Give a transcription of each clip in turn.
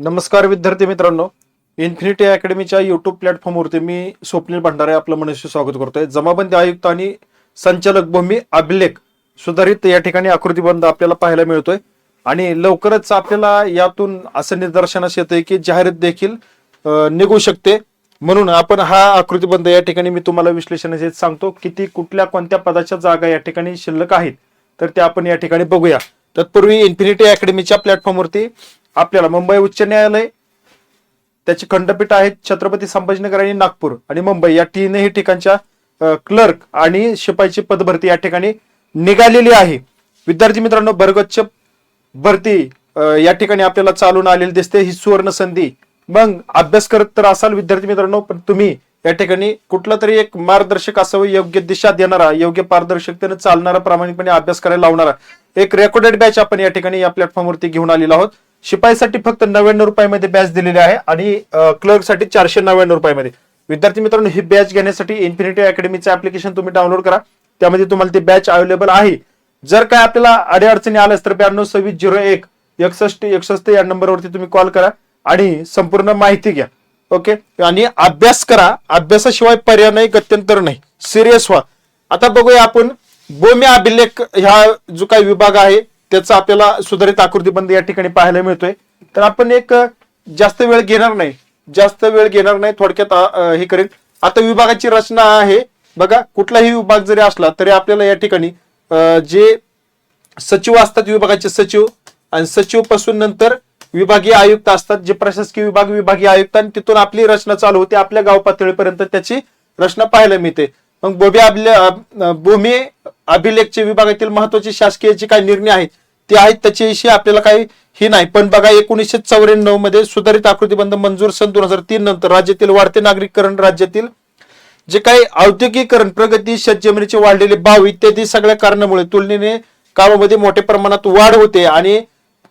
नमस्कार विद्यार्थी मित्रांनो. इन्फिनिटी अकॅडमीच्या युट्यूब प्लॅटफॉर्मवरती मी स्वप्नील भंडारे आपलं मनस्वी स्वागत करतोय. जमाबंदी आयुक्त आणि संचालक भूमी अभिलेख सुधारित या ठिकाणी आकृतीबंध आपल्याला पाहायला मिळतोय. आणि लवकरच आपल्याला यातून असं निदर्शनास येतंय की जाहिरात देखील निघू शकते. म्हणून आपण हा आकृतीबंध या ठिकाणी मी तुम्हाला विश्लेषणाचे सांगतो किती कुठल्या कोणत्या पदाच्या जागा या ठिकाणी शिल्लक आहेत. तर ते आपण या ठिकाणी बघूया. तत्पूर्वी इन्फिनिटी अकॅडमीच्या प्लॅटफॉर्मवरती आपल्याला मुंबई उच्च न्यायालय त्याची खंडपीठ आहेत छत्रपती संभाजीनगर आणि नागपूर. आणि मुंबई या तीनही ठिकाणच्या क्लर्क आणि शिपाईची पदभरती या ठिकाणी निघालेली आहे. विद्यार्थी मित्रांनो भरगच्छ भरती या ठिकाणी आपल्याला चालून आलेली दिसते. ही सुवर्ण संधी. मग अभ्यास करत तर असाल विद्यार्थी मित्रांनो पण तुम्ही या ठिकाणी कुठला तरी एक मार्गदर्शक असावं योग्य दिशा देणारा योग्य पारदर्शकतेने चालणारा प्रामाणिकपणे अभ्यास करायला लावणारा एक रेकॉर्डेड बॅच आपण या ठिकाणी या प्लॅटफॉर्मवरती घेऊन आलेलो आहोत. शिपाईसाठी फक्त नव्याण्णव रुपयामध्ये बॅच दिलेली आहे आणि क्लर्कसाठी चारशे नव्याण्णव रुपयामध्ये. विद्यार्थी मित्रांनो ही बॅच घेण्यासाठी इन्फिनिटी अकॅडमीचं ऍप्लिकेशन तुम्ही डाउनलोड करा. त्यामध्ये तुम्हाला ती बॅच अवेलेबल आहे. जर काय आपल्याला अडीअडचणी आल्यास तर ब्याण्णव सव्वीस झिरो एक एकसष्ट एकसष्ट या नंबरवरती तुम्ही कॉल करा आणि संपूर्ण माहिती घ्या. ओके? आणि अभ्यास करा. अभ्यासाशिवाय पर्याय नाही गत्यंतर नाही. सिरियस व्हा. आता बघूया आपण भूमी अभिलेख ह्या जो काही विभाग आहे त्याचा आपल्याला सुधारित आकृतीबंद या ठिकाणी पाहायला मिळतोय. तर आपण एक जास्त वेळ घेणार नाही. जास्त वेळ घेणार नाही थोडक्यात हे करेल. आता विभागाची रचना आहे. बघा कुठलाही विभाग जरी असला तरी आपल्याला या ठिकाणी जे सचिव असतात विभागाचे सचिव आणि सचिवपासून नंतर विभागीय आयुक्त असतात जे प्रशासकीय विभाग विभागीय आयुक्त आणि तिथून आपली रचना चालू होते आपल्या गाव पातळीपर्यंत त्याची रचना पाहायला मिळते. मग भूमी अभिले भूमी अभिलेखचे विभागातील महत्त्वाचे शासकीय जे काही निर्णय आहेत ते आहेत त्याच्याविषयी आपल्याला काही ही नाही. पण बघा एकोणीसशे चौऱ्याण्णवमध्ये सुधारित आकृतीबंध मंजूर सन दोन हजार तीन नंतर राज्यातील वाढते नागरिकरण राज्यातील जे काही औद्योगिकरण प्रगती शेतजमिनीचे वाढलेले भाव इत्यादी सगळ्या कारणामुळे तुलनेने कामामध्ये मोठ्या प्रमाणात वाढ होते आणि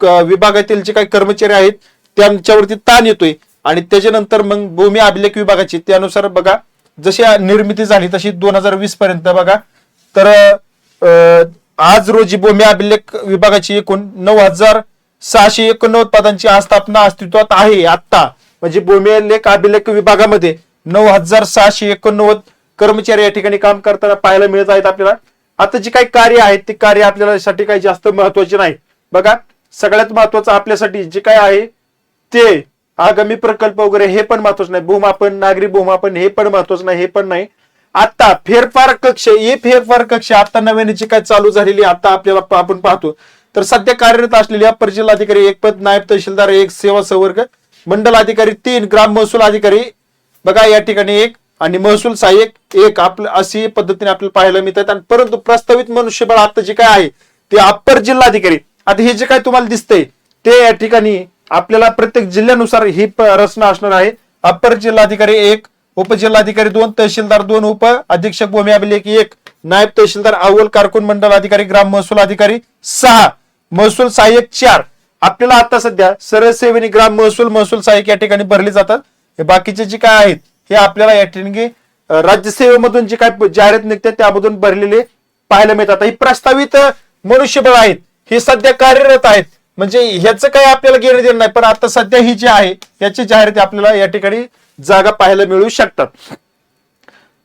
विभागातील जे काही कर्मचारी आहेत त्यांच्यावरती ताण येतोय. आणि त्याच्यानंतर मग भूमी अभिलेख विभागाची त्यानुसार बघा जशी निर्मिती झाली तशी दोन हजार वीस पर्यंत बघा. तर आज रोजी भूमी अभिलेख विभागाची एकूण नऊ हजार सहाशे एकोणनव्वद पदांची आस्थापना अस्तित्वात आहे आता म्हणजे भूमी लेख अभिलेख विभागामध्ये नऊ हजार सहाशे एकोणनव्वद कर्मचारी या ठिकाणी काम करताना पाहायला मिळत आहेत आपल्याला. आता जी काही कार्य आहेत ते कार्य आपल्यासाठी काही जास्त महत्वाची नाही. बघा सगळ्यात महत्वाचं आपल्यासाठी जे काय आहे ते आगामी प्रकल्प वगैरे हे पण महत्वाचं नाही. भूमापन नागरी भूमापन हे पण महत्वाचं नाही हे पण नाही. आता फेरफार कक्ष हे फेरफार कक्ष आता नव्याने जी काय चालू झालेली आता आपल्याला आपण पाहतो. तर सध्या कार्यरत असलेले अपर जिल्हाधिकारी एक पद नायब तहसीलदार एक सेवा संवर्ग मंडल अधिकारी तीन ग्राम महसूल अधिकारी बघा या ठिकाणी एक आणि महसूल सहाय्यक एक आपलं अशी पद्धतीने आपल्याला पाहायला मिळतात. आणि परंतु प्रस्तावित मनुष्यबळ आता जे काय आहे ते अप्पर जिल्हाधिकारी. आता हे जे काय तुम्हाला दिसतंय ते या ठिकाणी आपल्याला प्रत्येक जिल्ह्यानुसार ही रचना असणार आहे. अप्पर जिल्हाधिकारी एक उपजिल्हाधिकारी दोन तहसीलदार दोन उप अधीक्षक भूमी अभिलेख एक नायब तहसीलदार अव्वल कारकून मंडल अधिकारी ग्राम महसूल अधिकारी सहा महसूल सहाय्यक चार. आपल्याला आता सध्या सरळ ग्राम महसूल महसूल सहाय्यक या ठिकाणी भरले जातात. हे बाकीचे जे काय आहेत हे आपल्याला या ठिकाणी राज्यसेवेमधून जे काय जाहिरात निघते त्यामधून भरलेले पाहायला मिळतात. ही प्रस्तावित मनुष्यबळ आहेत. हे सध्या कार्यरत आहेत. म्हणजे ह्याचं काही आपल्याला घेणं देणं नाही पण आता सध्या ही जी आहे याची जाहिराती आपल्याला या ठिकाणी जागा पाहायला मिळू शकतात.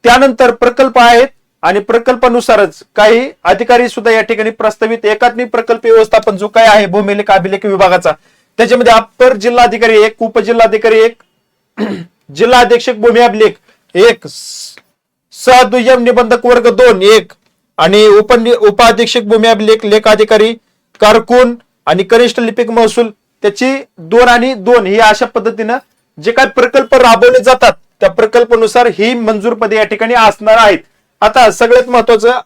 त्यानंतर प्रकल्प आहेत आणि प्रकल्पानुसारच काही अधिकारी सुद्धा या ठिकाणी प्रस्तावित. एकात्मिक प्रकल्प व्यवस्थापन जो काय आहे भूमिलेख अभिलेख विभागाचा त्याच्यामध्ये अप्पर जिल्हाधिकारी एक उपजिल्हाधिकारी एक जिल्हा अधीक्षक भूमी अभिलेख एक सदुय्यम निबंधक वर्ग दोन एक आणि उप उपाधीक्षक भूमी अभिलेख लेखाधिकारी कारकून आणि कनिष्ठ लिपिक महसूल त्याची दोन आणि दोन ही अशा पद्धतीनं जे काही प्रकल्प राबवले जातात त्या प्रकल्पानुसार ही मंजूर पदे या ठिकाणी असणार आहेत. आता सगळ्यात महत्वाचं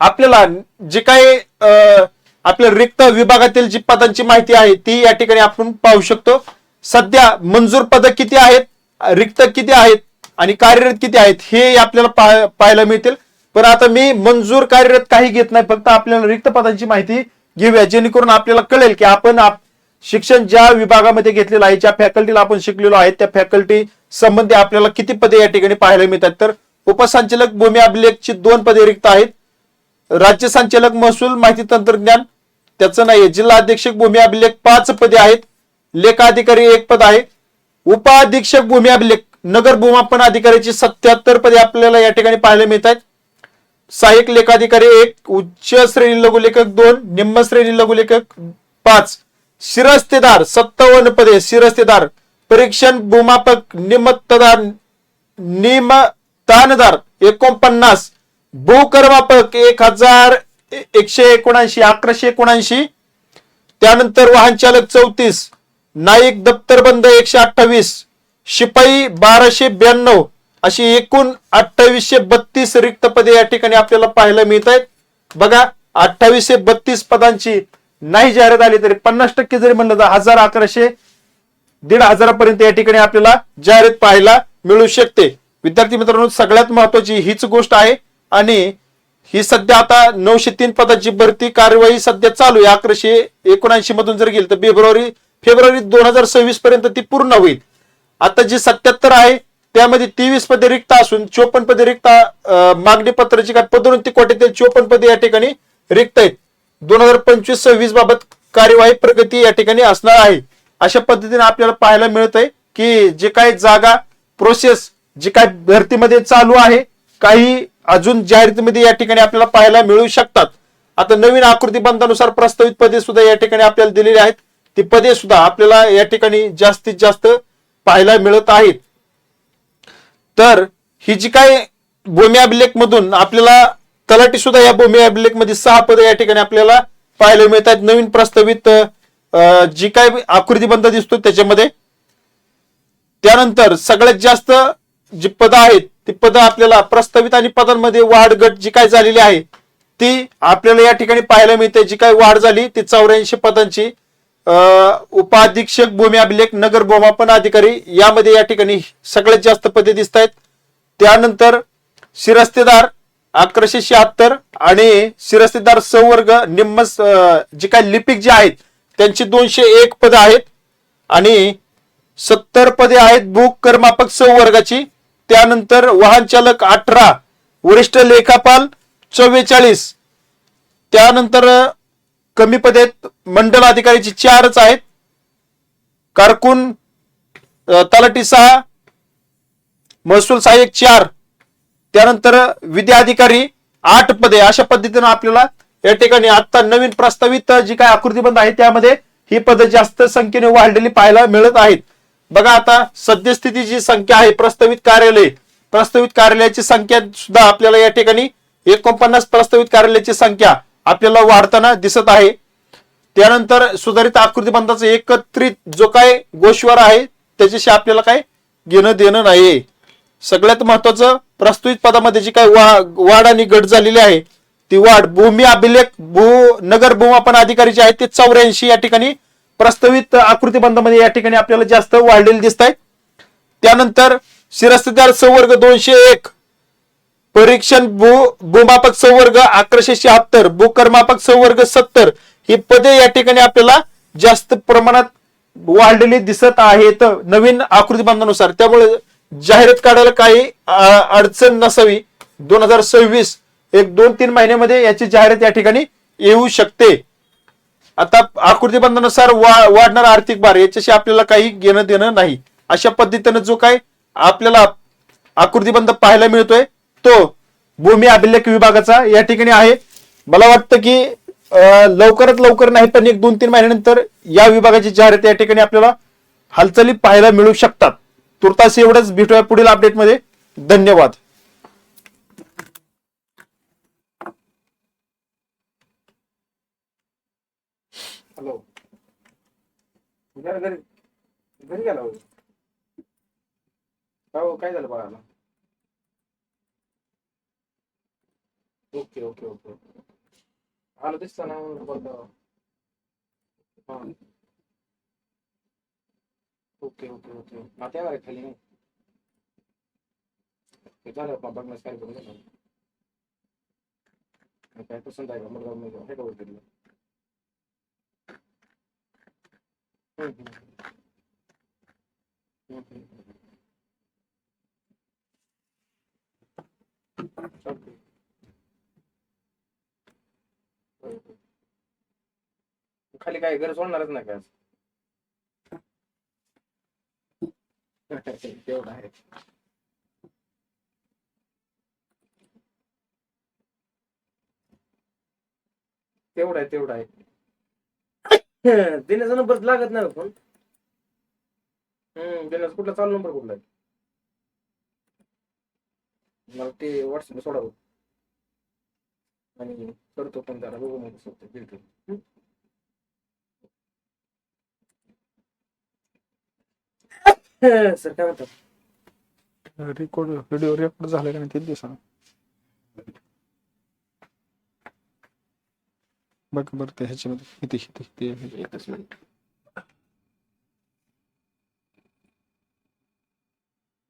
आपल्याला जे काही अं, आपल्या रिक्त विभागातील जी पदांची माहिती आहे ती या ठिकाणी आपण पाहू शकतो. सध्या मंजूर पद किती आहेत रिक्त किती आहेत आणि कार्यरत किती आहेत हे आपल्याला पाह- पाहायला मिळतील. पण आता मी मंजूर कार्यरत काही घेत नाही फक्त आपल्याला रिक्त पदांची माहिती घेऊया जेणेकरून आपल्याला कळेल की आपण आप- शिक्षण ज्या विभागामध्ये घेतलेलं आहे ज्या फॅकल्टीला आपण शिकलेलो आहे त्या फॅकल्टी संबंधी आपल्याला किती पदे या ठिकाणी पाहायला मिळतात? तर उपसंचालक भूमी अभिलेखची दोन पदे रिक्त आहेत. राज्य संचालक महसूल माहिती तंत्रज्ञान त्याचं नाहीये. जिल्हा अधीक्षक भूमी अभिलेख पाच पदे आहेत. लेखाधिकारी एक पद आहे. उपाधीक्षक भूमी अभिलेख नगर भूमापन अधिकाऱ्याची सत्याहत्तर पदे आपल्याला या ठिकाणी पाहायला मिळत आहेत सहाय्यक लेखाधिकारी एक उच्च श्रेणी लघुलेखक दोन निम्न श्रेणी लघुलेखक पाच. शिरस्तेदार सत्तावन्न पदे शिरस्तेदार परीक्षण भूमापक निमत्तदार निमतानदार एकोणपन्नास. भूकर्मापक एक हजार एकशे एकोणऐंशी अकराशे एकोणऐंशी. त्यानंतर वाहन चालक चौतीस नाईक दप्तरबंद एकशे अठ्ठावीस. शिपाई बाराशे ब्याण्णव. अशी एकूण अठ्ठावीसशे बत्तीस रिक्त पदे या ठिकाणी आपल्याला पाहायला मिळत आहेत बघा अठ्ठावीसशे बत्तीस पदांची नाही जाहिरात आली तरी पन्नास टक्के जरी म्हणलं तर हजार अकराशे दीड हजारापर्यंत या ठिकाणी आपल्याला जाहिरात पाहायला मिळू शकते. विद्यार्थी मित्रांनो सगळ्यात महत्वाची हीच गोष्ट आहे आणि ही सध्या आता नऊशे तीन पदाची भरती कार्यवाही सध्या चालू आहे. अकराशे एकोणऐंशी मधून जर गेली तर फेब्रुवारी फेब्रुवारी दोन हजार सव्वीस पर्यंत ती पूर्ण होईल. आता जी सत्याहत्तर आहे त्यामध्ये तेवीस पदे रिक्त असून चोपन्न पदे रिक्त मागणी पत्राची काय पदोन्नती कोट्यातील चोपन्न पदे या ठिकाणी रिक्त आहेत. दोन हजार पंचवीस सव्वीस बाबत कार्यवाही प्रगती या ठिकाणी असणार आहे. अशा पद्धतीने आपल्याला पाहायला मिळत आहे की जे काही जागा प्रोसेस जी काय भरतीमध्ये चालू आहे काही अजून जाहिरातीमध्ये या ठिकाणी आपल्याला पाहायला मिळू शकतात. आता नवीन आकृती बंधानुसार प्रस्तावित पदे सुद्धा या ठिकाणी आपल्याला दिलेली आहेत. ती पदे सुद्धा आपल्याला या ठिकाणी जास्तीत जास्त पाहायला मिळत आहेत. तर ही जी काय भूमी अभिलेख मधून आपल्याला तलाठी सुद्धा या भूमी अभिलेखमध्ये सहा पदे या ठिकाणी आपल्याला पाहायला मिळतात. नवीन प्रस्तावित जी काय आकृतीबंध दिसतो त्याच्यामध्ये. त्यानंतर सगळ्यात जास्त जी पदं आहेत ती पदं आपल्याला प्रस्तावित आणि पदांमध्ये वाढ घट जी काय झालेली आहे ती आपल्याला या ठिकाणी पाहायला मिळते. जी काय वाढ झाली ती चौऱ्याऐंशी पदांची. उपाधीक्षक भूमी अभिलेख नगर भूमापन अधिकारी यामध्ये या ठिकाणी सगळ्यात जास्त पदे दिसत आहेत त्यानंतर शिरस्तेदार अकराशे शहात्तर आणि शिरस्तेदार संवर्ग निम्म जे जी काय लिपिक जे आहेत त्यांची दोनशे एक पदं आहेत आणि सत्तर पदे आहेत भूक करमापक संवर्गाची. त्यानंतर वाहन चालक अठरा वरिष्ठ लेखापाल चव्वेचाळीस. त्यानंतर कमी पदे आहेत मंडल अधिकारीची चारच आहेत. कारकून तलाटी सहा महसूल सहाय्यक चार. त्यानंतर विद्या अधिकारी आठ पदे. अशा पद्धतीनं आपल्याला या ठिकाणी आता नवीन प्रस्तावित जी काय आकृतीबंध आहे त्यामध्ये ही पद जास्त संख्येने वाढलेली पाहायला मिळत आहेत. बघा आता सद्यस्थिती जी संख्या आहे प्रस्तावित कार्यालय. प्रस्तावित कार्यालयाची संख्या सुद्धा आपल्याला या ठिकाणी एकोणपन्नास प्रस्तावित कार्यालयाची संख्या आपल्याला वाढताना दिसत आहे. त्यानंतर सुधारित आकृतीबंधाचा एकत्रित जो काय गोश्वर आहे त्याच्याशी आपल्याला काय घेणं देणं नाही सगळ्यात महत्वाचं प्रस्तुत पदामध्ये जी काय वा- वाढ आणि घट झालेली आहे ती वाढ भूमी अभिलेख भू नगर भूमापन अधिकारी जे आहेत ते चौऱ्याऐंशी या ठिकाणी प्रस्तावित आकृतीबंधामध्ये या ठिकाणी आपल्याला जास्त वाढलेले दिसत आहेत त्यानंतर शिरस्तेदार संवर्ग दोनशे एक परीक्षण भू भूमापक संवर्ग अकराशे शहात्तर भूकर्मापक संवर्ग सत्तर ही पदे या ठिकाणी आपल्याला जास्त प्रमाणात वाढलेली दिसत आहेत नवीन आकृतीबंधानुसार त्यामुळे जाहिरात काढायला काही अडचण नसावी. दोन हजार सव्वीस एक दोन तीन महिन्यामध्ये याची जाहिरात या ठिकाणी येऊ शकते. आता आकृतीबंधानुसार वा वाढणार आर्थिक भार याच्याशी आपल्याला काही घेणं देणं नाही. अशा पद्धतीनं जो काय आपल्याला आकृतीबंध पाहायला मिळतोय तो भूमी अभिलेख विभागाचा या ठिकाणी आहे. मला वाटतं की लवकरात लवकर नाही पण एक दोन तीन महिन्यानंतर या विभागाची जाहिरात या ठिकाणी आपल्याला हालचाली पाहायला मिळू शकतात. तुर्तास एवढंच भेटूया पुढील अपडेटमध्ये धन्यवाद. हॅलो. घरी घरी गेला हो, काय झालं बाळाला? Okay okay okay. ओके आलं दिसतं ना बरं हां. Okay okay okay. आता येणार आहे खाली. नाही ते झालं मग बघण्यास काय करून झालं काय पसंत आहे का? मुलगा मुलगा हे का वगैरे हम्म, हम्म. हम्म, हम्म. चालतंय. होय, होय. खाली काय घर सोडणारच नाही काय तेवढं आहे. तेवढं आहे तेवढं आहे. दिनेचा नंबर लागत नाही फोन हम्म दिनेश कुठला चालू नंबर कुठला आहे? मला ते व्हॉट्सअप सोडा बघ. आणि करतो पण त्याला बघू मग कसं होतं, बिलकुल. सर काय म्हणतात रेकॉर्ड व्हिडिओ रेकॉर्ड झाला का नाही ते दिसा बघ बरं ते ह्याच्यामध्ये इथे इथे इथे एकच मिनिट.